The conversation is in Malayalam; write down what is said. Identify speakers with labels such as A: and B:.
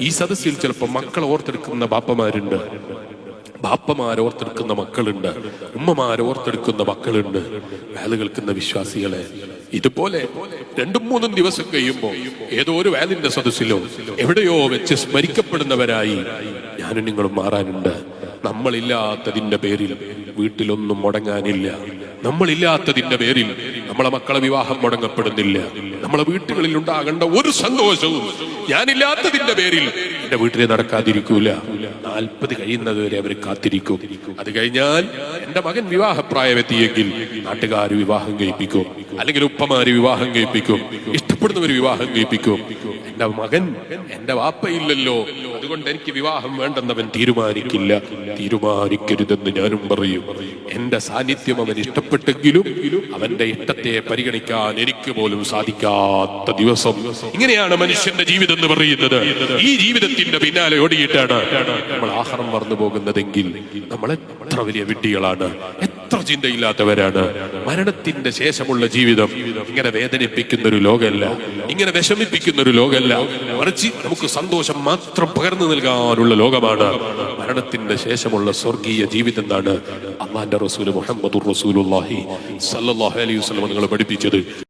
A: ഈ സദസ്സിൽ ചിലപ്പോൾ മക്കൾ ഓർത്തെടുക്കുന്ന ബാപ്പമാരുണ്ട്. ബാപ്പമാരോർത്തെടുക്കുന്ന മക്കളുണ്ട്. ഉമ്മമാരോർത്തെടുക്കുന്ന മക്കളുണ്ട്. വേല കേൾക്കുന്ന വിശ്വാസികളെ ഇതുപോലെ രണ്ടും മൂന്നും ദിവസം കഴിയുമ്പോൾ ഏതോ ഒരു വേലിന്റെ സദസ്സിലോ എവിടെയോ വെച്ച് സ്മരിക്കപ്പെടുന്നവരായി ഞാനും നിങ്ങളും മാറാനുണ്ട്. നമ്മളില്ലാത്തതിന്റെ പേരിൽ വീട്ടിലൊന്നും മുടങ്ങാനില്ല. നമ്മളില്ലാത്തതിന്റെ പേരിൽ നമ്മളെ മക്കളെ വിവാഹം മുടങ്ങപ്പെടുന്നില്ല. നമ്മളെ വീട്ടുകളിൽ ഉണ്ടാകേണ്ട ഒരു സന്തോഷവും ഞാനില്ലാത്തതിന്റെ പേരിൽ എന്റെ വീട്ടിൽ നടക്കാതിരിക്കൂല. നാൽപ്പത് കഴിയുന്നത് വരെ അവർ കാത്തിരിക്കും. അത് കഴിഞ്ഞാൽ എന്റെ മകൻ വിവാഹപ്രായമെത്തിയെങ്കിൽ നാട്ടുകാർ വിവാഹം കഴിപ്പിക്കും. അല്ലെങ്കിൽ ഉപ്പമാര് വിവാഹം കഴിപ്പിക്കും. ഇഷ്ടപ്പെടുന്നവർ വിവാഹം കഴിപ്പിക്കും. എന്റെ മകൻ എന്റെ വാപ്പയില്ലല്ലോ. അതുകൊണ്ട് എനിക്ക് വിവാഹം വേണ്ടെന്നവൻ തീരുമാനിക്കില്ല. തീരുമാനിക്കരുതെന്ന് ഞാനും പറയും. എന്റെ സാന്നിധ്യം അവൻ ഇഷ്ടപ്പെട്ടെങ്കിലും അവന്റെ ഇഷ്ടത്തെ പരിഗണിക്കാൻ എനിക്ക് പോലും സാധിക്കാത്ത ദിവസം. ഇങ്ങനെയാണ് മനുഷ്യന്റെ ജീവിതം എന്ന് പറയുന്നത്. ഈ ജീവിതത്തിന്റെ പിന്നാലെ ഓടിയിട്ടാണ് നമ്മൾ ആഹാരം മറന്നു പോകുന്നതെങ്കിൽ നമ്മൾ എത്ര വലിയ വിഡ്ഢികളാണ് എത്ര ചിന്തയില്ലാത്തവരാണ്. മരണത്തിന്റെ ശേഷമുള്ള ജീവിതം ഇങ്ങനെ വേദനിപ്പിക്കുന്ന ഒരു ലോകമല്ല ഇങ്ങനെ വിഷമിപ്പിക്കുന്ന ഒരു ലോകമല്ല. മറിച്ച് നമുക്ക് സന്തോഷം മാത്രം പകർന്നു നൽകാനുള്ള ലോകമാണ്. മരണത്തിന്റെ ശേഷമുള്ള സ്വർഗീയ ജീവിതം എന്നാണ് അള്ളാന്റെ റസൂൽ മുഹമ്മദ് റസൂലുള്ളാഹി സല്ലല്ലാഹു അലൈഹി നിങ്ങൾ പഠിപ്പിച്ചത്